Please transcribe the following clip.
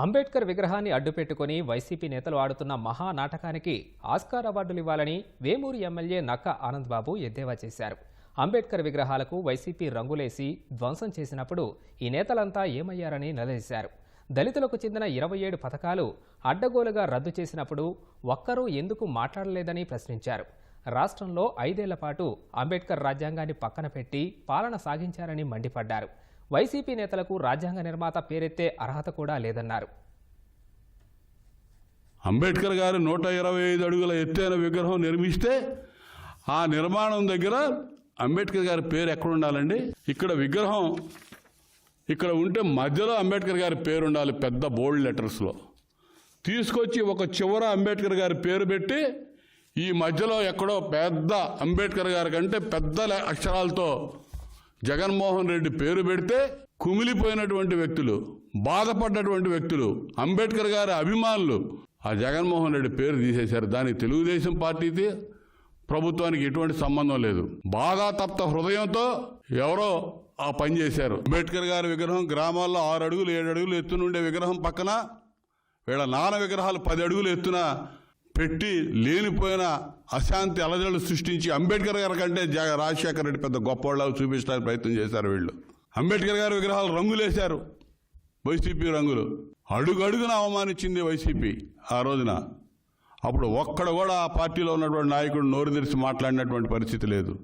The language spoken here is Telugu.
అంబేద్కర్ విగ్రహాన్ని అడ్డుపెట్టుకుని వైసీపీ నేతలు ఆడుతున్న మహా నాటకానికి ఆస్కార్ అవార్డులు ఇవ్వాలని వేమూరు ఎమ్మెల్యే నక్క ఆనంద్బాబు ఎద్దేవా చేశారు. అంబేద్కర్ విగ్రహాలకు వైసీపీ రంగులేసి ధ్వంసం చేసినప్పుడు ఈ నేతలంతా ఏమయ్యారని నిలదీశారు. దళితులకు చెందిన ఇరవై ఏడు పథకాలు అడ్డగోలుగా రద్దు చేసినప్పుడు ఒక్కరూ ఎందుకు మాట్లాడలేదని ప్రశ్నించారు. రాష్ట్రంలో ఐదేళ్ళ పాటు అంబేద్కర్ రాజ్యాంగాన్ని పక్కన పెట్టి పాలన సాగించారని మండిపడ్డారు. వైసీపీ నేతలకు రాజ్యాంగ నిర్మాత పేరెత్తే అర్హత కూడా లేదన్నారు. అంబేద్కర్ గారు నూట ఇరవై ఐదు అడుగుల ఎత్తైన విగ్రహం నిర్మిస్తే ఆ నిర్మాణం దగ్గర అంబేద్కర్ గారి పేరు ఎక్కడ ఉండాలండి? ఇక్కడ విగ్రహం ఇక్కడ ఉంటే మధ్యలో అంబేద్కర్ గారి పేరు ఉండాలి పెద్ద బోల్డ్ లెటర్స్లో తీసుకొచ్చి ఒక చివర అంబేద్కర్ గారి పేరు పెట్టి ఈ మధ్యలో ఎక్కడో పెద్ద అంబేద్కర్ గారి కంటే పెద్ద అక్షరాలతో జగన్మోహన్ రెడ్డి పేరు పెడితే కుమిలిపోయినటువంటి వ్యక్తులు బాధపడ్డటువంటి వ్యక్తులు అంబేద్కర్ గారి అభిమానులు ఆ జగన్మోహన్ రెడ్డి పేరు తీసేశారు. దానికి తెలుగుదేశం పార్టీకి ప్రభుత్వానికి ఎటువంటి సంబంధం లేదు. బాగా తప్త హృదయంతో ఎవరో ఆ పని చేశారు. అంబేద్కర్ గారి విగ్రహం గ్రామాల్లో ఆరు అడుగులు ఏడు అడుగులు ఎత్తునుండే విగ్రహం పక్కన వీళ్ళ నాన్న విగ్రహాలు పది అడుగులు ఎత్తున పెట్టి లేనిపోయిన అశాంతి అలజడులు సృష్టించి అంబేద్కర్ గారి కంటే జగ రాజశేఖర రెడ్డి పెద్ద గొప్పవాళ్ళు చూపించడానికి ప్రయత్నం చేశారు వీళ్ళు. అంబేద్కర్ గారి విగ్రహాలు రంగులేశారు. వైసీపీ రంగులు. అడుగు అడుగున అవమానించింది వైసీపీ ఆ రోజున. అప్పుడు ఒక్కడ కూడా ఆ పార్టీలో ఉన్నటువంటి నాయకుడు నోరు తెరిచి మాట్లాడినటువంటి పరిస్థితి లేదు.